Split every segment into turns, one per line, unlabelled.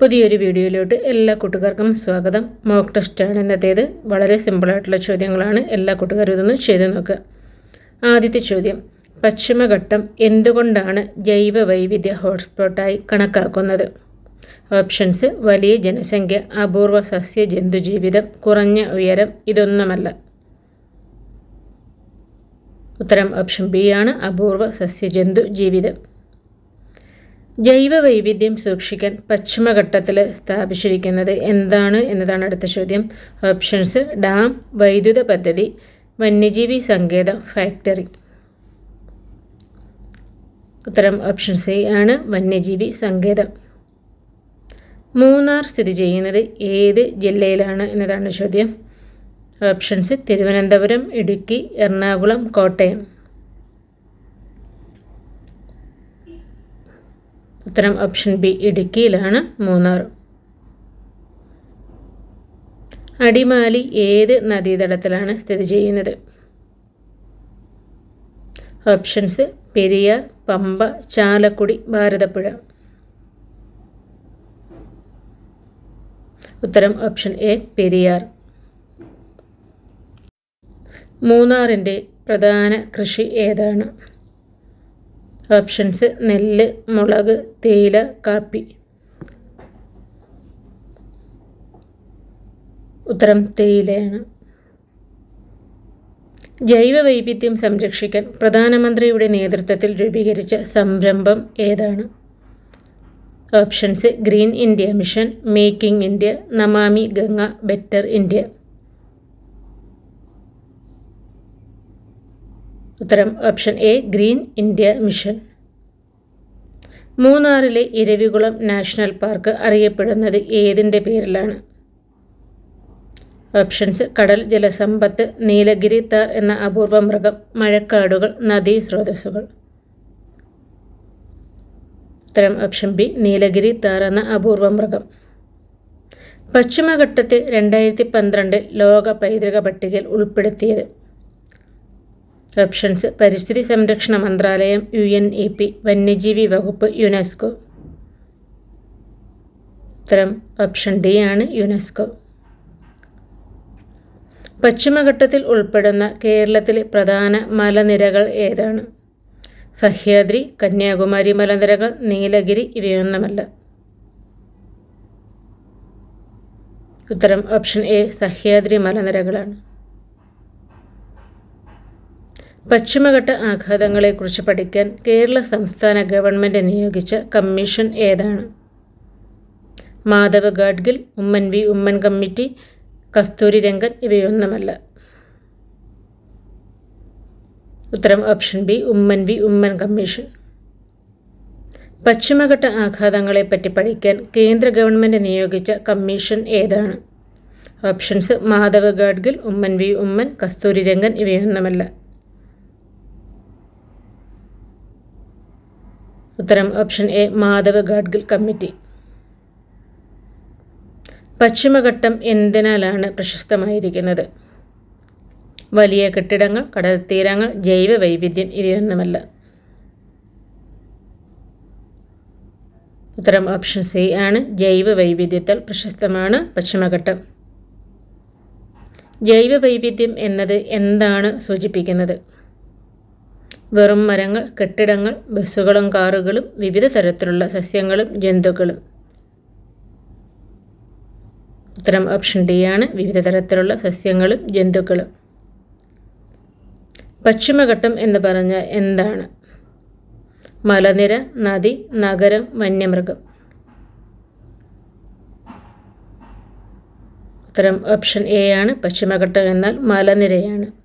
പുതിയൊരു വീഡിയോയിലോട്ട് എല്ലാ കൂട്ടുകാർക്കും സ്വാഗതം. മോക്ക് ടെസ്റ്റാണ് ഇന്നത്തേത്. വളരെ സിമ്പിളായിട്ടുള്ള ചോദ്യങ്ങളാണ് എല്ലാ കൂട്ടുകാരും ഇതൊന്ന് ചെയ്ത് നോക്കുക. ആദ്യത്തെ ചോദ്യം. പശ്ചിമഘട്ടം എന്തുകൊണ്ടാണ് ജൈവ വൈവിധ്യ ഹോട്ട്സ്പോട്ടായി കണക്കാക്കുന്നത്? ഓപ്ഷൻസ് വലിയ ജനസംഖ്യ അപൂർവ സസ്യ ജന്തുജീവിതം കുറഞ്ഞ ഉയരം ഇതൊന്നുമല്ല. ഉത്തരം ഓപ്ഷൻ ബി ആണ്. അപൂർവ സസ്യജന്തു ജീവിതം. ജൈവ വൈവിധ്യം സൂക്ഷിക്കാൻ പശ്ചിമഘട്ടത്തിൽ സ്ഥാപിച്ചിരിക്കുന്നത് എന്താണ് എന്നതാണ് അടുത്ത ചോദ്യം. ഓപ്ഷൻസ് ഡാം വൈദ്യുത പദ്ധതി വന്യജീവി സങ്കേത ഫാക്ടറി. ഉത്തരം ഓപ്ഷൻ സി ആണ് വന്യജീവി സങ്കേതം. മൂന്നാർ സ്ഥിതി ചെയ്യുന്നത് ഏത് ജില്ലയിലാണ് എന്നതാണ് ചോദ്യം. ഓപ്ഷൻസ് തിരുവനന്തപുരം ഇടുക്കി എറണാകുളം കോട്ടയം. ഉത്തരം ഓപ്ഷൻ ബി ഇടുക്കിയിലാണ്. മൂന്നാർ. അടിമാലി ഏത് നദീതടത്തിലാണ് സ്ഥിതി ചെയ്യുന്നത്? ഓപ്ഷൻസ് പെരിയാർ പമ്പ ചാലക്കുടി ഭാരതപ്പുഴ. ഉത്തരം ഓപ്ഷൻ എ പെരിയാർ. മൂന്നാറിന്റെ പ്രധാന കൃഷി ഏതാണ്? ഓപ്ഷൻസ് നെല്ല് മുളക് തേയില കാപ്പി. ഉത്തരം തേയിലയാണ്. ജൈവ വൈവിധ്യം സംരക്ഷിക്കാൻ പ്രധാനമന്ത്രിയുടെ നേതൃത്വത്തിൽ രൂപീകരിച്ച സംരംഭം ഏതാണ്? Options green India mission making India Namami Ganga better India ഉത്തരം option A green India mission. മൂന്നാറിലെ ഇരവികുളം നാഷണൽ പാർക്ക് അറിയപ്പെടുന്നത് ഏതിന്റെ പേരിലാണ്? ഓപ്ഷൻസ് കടൽ ജലസമ്പത്ത് നീലഗിരി താർ എന്ന അപൂർവ മൃഗം മഴക്കാടുകൾ നദീ സ്രോതസ്സുകൾ. ഉത്തരം ഓപ്ഷൻ ബി നീലഗിരി താർ എന്ന അപൂർവ മൃഗം. പശ്ചിമഘട്ടത്തെ രണ്ടായിരത്തി പന്ത്രണ്ട് ലോക പൈതൃക പട്ടികയിൽ ഉൾപ്പെടുത്തിയത് ഓപ്ഷൻസ് പരിസ്ഥിതി സംരക്ഷണ മന്ത്രാലയം യു എൻ ഇ പി വന്യജീവി വകുപ്പ് യുനെസ്കോ ഉത്തരം ഓപ്ഷൻ ഡി ആണ് യുനെസ്കോ പശ്ചിമഘട്ടത്തിൽ ഉൾപ്പെടുന്ന കേരളത്തിലെ പ്രധാന മലനിരകൾ ഏതാണ്? സഹ്യാദ്രി കന്യാകുമാരി മലനിരകൾ നീലഗിരി ഇവയൊന്നുമല്ല. ഉത്തരം ഓപ്ഷൻ എ സഹ്യാദ്രി മലനിരകളാണ്. പശ്ചിമഘട്ട ആഘാതങ്ങളെക്കുറിച്ച് പഠിക്കാൻ കേരള സംസ്ഥാന ഗവൺമെന്റ് നിയോഗിച്ച കമ്മീഷൻ ഏതാണ്? മാധവ ഗാഡ്ഗിൽ ഉമ്മൻ വി ഉമ്മൻ കമ്മിറ്റി കസ്തൂരി രംഗൻ ഇവയൊന്നുമല്ല. ഉത്തരം option B Oommen V Oommen commission. പശ്ചിമഘട്ട ആഘാതങ്ങളെപ്പറ്റി പഠിക്കാൻ കേന്ദ്ര ഗവൺമെന്റ് നിയോഗിച്ച കമ്മീഷൻ ഏതാണ്? ഓപ്ഷൻസ് മാധവ ഗാഡ്ഗിൽ ഉമ്മൻ വി ഉമ്മൻ കസ്തൂരി രംഗൻ ഇവയൊന്നുമല്ല. ഉത്തരം option A Madhav Gadgil committee. പശ്ചിമഘട്ടം എന്തിനാലാണ് പ്രശസ്തമായിരിക്കുന്നത്? വലിയ കെട്ടിടങ്ങൾ കടൽ തീരങ്ങൾ ജൈവ വൈവിധ്യം ഇവയൊന്നുമല്ല. ഉത്തരം ഓപ്ഷൻ സി ആണ് ജൈവ വൈവിധ്യത്താൽ പ്രശസ്തമാണ് പശ്ചിമഘട്ടം. ജൈവ വൈവിധ്യം എന്നത് എന്താണ് സൂചിപ്പിക്കുന്നത്? വെറും മരങ്ങൾ കെട്ടിടങ്ങൾ ബസ്സുകളും കാറുകളും വിവിധ തരത്തിലുള്ള സസ്യങ്ങളും ജന്തുക്കളും. ഉത്തരം ഓപ്ഷൻ ഡി ആണ്. വിവിധ തരത്തിലുള്ള സസ്യങ്ങളും ജന്തുക്കളും. പശ്ചിമഘട്ടം എന്ന് പറഞ്ഞാൽ എന്താണ്? മലനിര നദി നഗരം വന്യമൃഗം. ഉത്തരം ഓപ്ഷൻ എ ആണ്. പശ്ചിമഘട്ടം എന്നാൽ മലനിരയാണ്.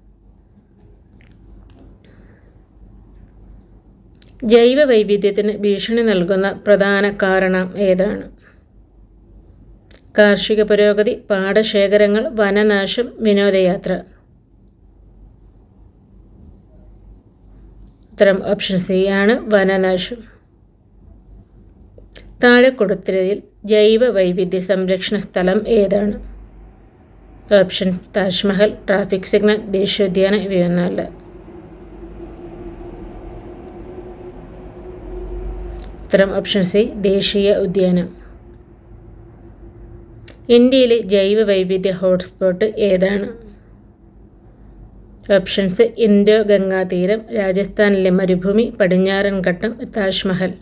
ജൈവ വൈവിധ്യത്തിന് ഭീഷണി നൽകുന്ന പ്രധാന കാരണം ഏതാണ്? കാർഷിക പുരോഗതി പാടശേഖരങ്ങൾ വനനാശം വിനോദയാത്ര. ഉത്തരം ഓപ്ഷൻ സി ആണ് വനനാശം. താഴെ കൊടുത്തതിൽ ജൈവ വൈവിധ്യ സംരക്ഷണ സ്ഥലം ഏതാണ്? ഓപ്ഷൻ താജ്മഹൽ ട്രാഫിക് സിഗ്നൽ ദേശീയോദ്യാനം ഇവയൊന്നുമല്ല. ഉത്തരം ഓപ്ഷൻ സി ദേശീയ ഉദ്യാനം. ഇന്ത്യയിലെ ജൈവ വൈവിധ്യ ഹോട്ട്സ്പോട്ട് ഏതാണ്? ഓപ്ഷൻസ് ഇൻഡോ ഗംഗാ തീരം രാജസ്ഥാനിലെ മരുഭൂമി പടിഞ്ഞാറൻ ഘട്ടം താജ്മഹൽ.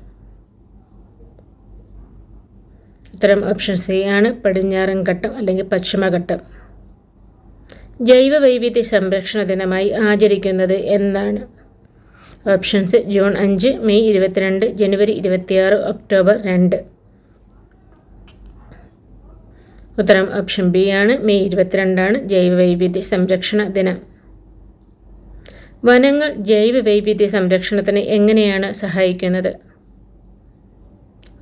ഉത്തരം ഓപ്ഷൻ സി ആണ് പടിഞ്ഞാറൻ ഘട്ടം അല്ലെങ്കിൽ പശ്ചിമഘട്ടം ജൈവ വൈവിധ്യ സംരക്ഷണ ദിനമായി ആചരിക്കുന്നത് എന്നാണ് ഓപ്ഷൻസ് ജൂൺ അഞ്ച് മെയ് ഇരുപത്തിരണ്ട് ജനുവരി ഇരുപത്തിയാറ് ഒക്ടോബർ രണ്ട്. ഉത്തരം ഓപ്ഷൻ ബി ആണ്. മെയ് ഇരുപത്തിരണ്ടാണ്. ജൈവ വൈവിധ്യ സംരക്ഷണ ദിനം. വനങ്ങൾ ജൈവ വൈവിധ്യ സംരക്ഷണത്തിന് എങ്ങനെയാണ് സഹായിക്കുന്നത്?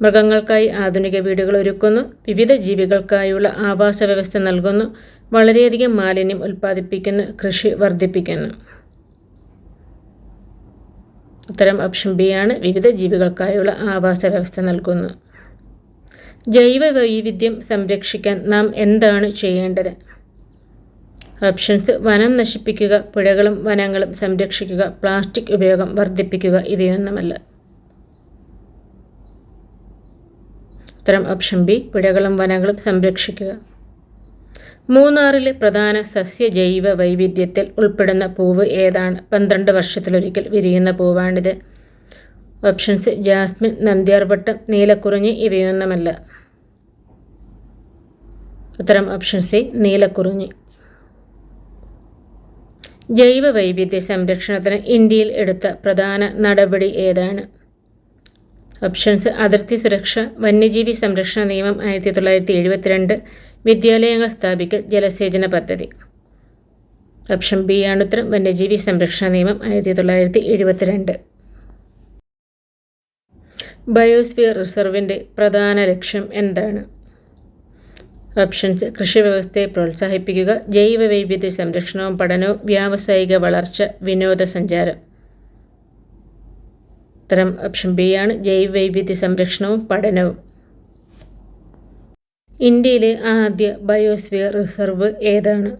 മൃഗങ്ങൾക്കായി ആധുനിക വീടുകൾ ഒരുക്കുന്നു. വിവിധ ജീവികൾക്കായുള്ള ആവാസ വ്യവസ്ഥ നൽകുന്നു. വളരെയധികം മാലിന്യം ഉൽപ്പാദിപ്പിക്കുന്നു. കൃഷി വർദ്ധിപ്പിക്കുന്നു. ഉത്തരം ഓപ്ഷൻ ബി ആണ്. വിവിധ ജീവികൾക്കായുള്ള ആവാസ വ്യവസ്ഥ നൽകുന്നു. ജൈവ വൈവിധ്യം സംരക്ഷിക്കാൻ നാം എന്താണ് ചെയ്യേണ്ടത്? ഓപ്ഷൻസ് വനം നശിപ്പിക്കുക പുഴകളും വനങ്ങളും സംരക്ഷിക്കുക പ്ലാസ്റ്റിക് ഉപയോഗം വർദ്ധിപ്പിക്കുക ഇവയൊന്നുമല്ല. ഉത്തരം ഓപ്ഷൻ ബി പുഴകളും വനങ്ങളും സംരക്ഷിക്കുക. മൂന്നാറിലെ പ്രധാന സസ്യ ജൈവ വൈവിധ്യത്തിൽ ഉൾപ്പെടുന്ന പൂവ് ഏതാണ്? പന്ത്രണ്ട് വർഷത്തിലൊരിക്കൽ വിരിയുന്ന പൂവാണിത്. ഓപ്ഷൻസ് ജാസ്മിൻ നന്ദ്യാർവട്ടം നീലക്കുറിഞ്ഞി ഇവയൊന്നുമല്ല. ഉത്തരം ഓപ്ഷൻ സി നീലക്കുറിഞ്ഞി. ജൈവ വൈവിധ്യ സംരക്ഷണത്തിന് ഇന്ത്യയിൽ എടുത്ത പ്രധാന നടപടി ഏതാണ്? ഓപ്ഷൻസ് അതിർത്തി സുരക്ഷ വന്യജീവി സംരക്ഷണ നിയമം ആയിരത്തി തൊള്ളായിരത്തി എഴുപത്തിരണ്ട് വിദ്യാലയങ്ങൾ സ്ഥാപിക്കൽ ജലസേചന പദ്ധതി. ഓപ്ഷൻ ബി ആണ് ഉത്തരം വന്യജീവി സംരക്ഷണ നിയമം ആയിരത്തി തൊള്ളായിരത്തി എഴുപത്തിരണ്ട് ബയോസ്ഫിയർ റിസർവിന്റെ പ്രധാന ലക്ഷ്യം എന്താണ്? ഓപ്ഷൻസ് കൃഷി വ്യവസ്ഥയെ പ്രോത്സാഹിപ്പിക്കുക ജൈവ വൈവിധ്യ സംരക്ഷണവും പഠനവും വ്യാവസായിക വളർച്ച വിനോദസഞ്ചാരം. ഉത്തരം ഓപ്ഷൻ ബി ആണ് ജൈവ വൈവിധ്യ സംരക്ഷണവും പഠനവും. ഇന്ത്യയിലെ ആദ്യ ബയോസ്ഫിയർ റിസർവ് ഏതാണ്?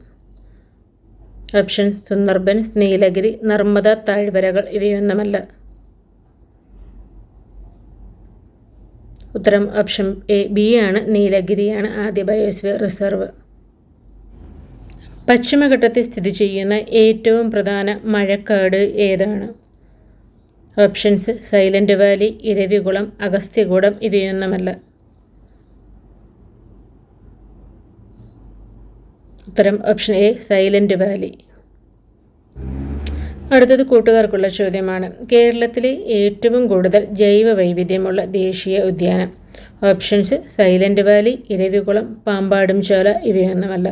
ഓപ്ഷൻ സുന്ദർബൻസ് നീലഗിരി നർമ്മദ താഴ്വരകൾ ഇവയൊന്നുമല്ല. ഉത്തരം ഓപ്ഷൻ എ ബി ആണ്. നീലഗിരിയാണ് ആദ്യ ബയോസ്ഫിയർ റിസർവ്. പശ്ചിമഘട്ടത്തിൽ സ്ഥിതി ചെയ്യുന്ന ഏറ്റവും പ്രധാന മഴക്കാട് ഏതാണ്? Options silent valley Eravikulam Agasthyakoodam ഇവയൊന്നുമല്ല. ഉത്തരം ഓപ്ഷൻ എ സൈലന്റ് വാലി. അടുത്തത് കൂട്ടുകാർക്കുള്ള ചോദ്യമാണ്. കേരളത്തിലെ ഏറ്റവും കൂടുതൽ ജൈവ വൈവിധ്യമുള്ള ദേശീയ ഉദ്യാനം. Options Silent Valley Eravikulam Pambadum Shola ഇവയൊന്നുമല്ല.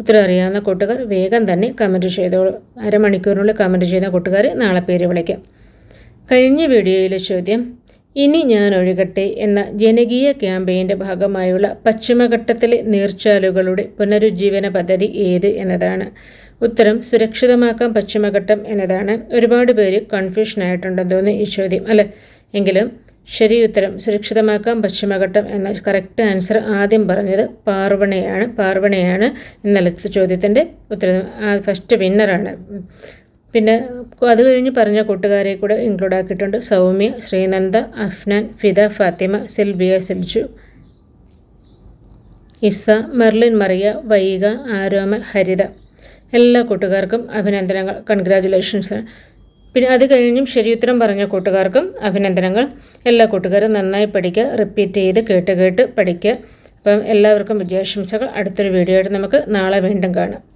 ഉത്തരം അറിയാവുന്ന കൂട്ടുകാർ വേഗം തന്നെ കമന്റ് ചെയ്തോളൂ. അരമണിക്കൂറിനുള്ളിൽ കമന്റ് ചെയ്യുന്ന കൂട്ടുകാർ നാളെ പേര് വിളിക്കാം. കഴിഞ്ഞ വീഡിയോയിലെ ചോദ്യം ഇനി ഞാൻ ഒഴുകട്ടെ എന്ന ജനകീയ ക്യാമ്പയിന്റെ ഭാഗമായുള്ള പശ്ചിമഘട്ടത്തിലെ നീർച്ചാലുകളുടെ പുനരുജ്ജീവന പദ്ധതി ഏത് എന്നതാണ്. ഉത്തരം സുരക്ഷിതമാക്കാം പശ്ചിമഘട്ടം എന്നതാണ്. ഒരുപാട് പേര് കൺഫ്യൂഷൻ ആയിട്ടുണ്ടെന്ന് തോന്നുന്നു ഈ ചോദ്യം അല്ലേ? എങ്കിലും ശരി ഉത്തരം സുരക്ഷിതമാക്കാം പശ്ചിമഘട്ടം എന്ന കറക്റ്റ് ആൻസർ ആദ്യം പറഞ്ഞത് പാർവണയാണ്. പാർവണയാണ് ഇന്നലത്തെ ചോദ്യത്തിന്റെ ഉത്തരം. ഫസ്റ്റ് വിന്നറാണ് പിന്നെ അത് കഴിഞ്ഞ് പറഞ്ഞ കൂട്ടുകാരെ കൂടെ ഇൻക്ലൂഡ് ആക്കിയിട്ടുണ്ട് സൗമ്യ ശ്രീനന്ദ അഫ്നാൻ ഫിദ ഫാത്തിമ സിൽബിയ സിൽജു ഇസ മെർലിൻ മറിയ വൈഗ ആരോമൽ ഹരിത. എല്ലാ കൂട്ടുകാർക്കും അഭിനന്ദനങ്ങൾ. കൺഗ്രാജുലേഷൻസ് പിന്നെ അത് കഴിഞ്ഞും ശരിയുത്തരം പറഞ്ഞ കൂട്ടുകാർക്കും അഭിനന്ദനങ്ങൾ. എല്ലാ കൂട്ടുകാരും നന്നായി പഠിക്കുക റിപ്പീറ്റ് ചെയ്ത് കേട്ട് കേട്ട് പഠിക്കുക. അപ്പം എല്ലാവർക്കും വിജയാശംസകൾ. അടുത്തൊരു വീഡിയോ ആയിട്ട് നമുക്ക് നാളെ വീണ്ടും കാണാം.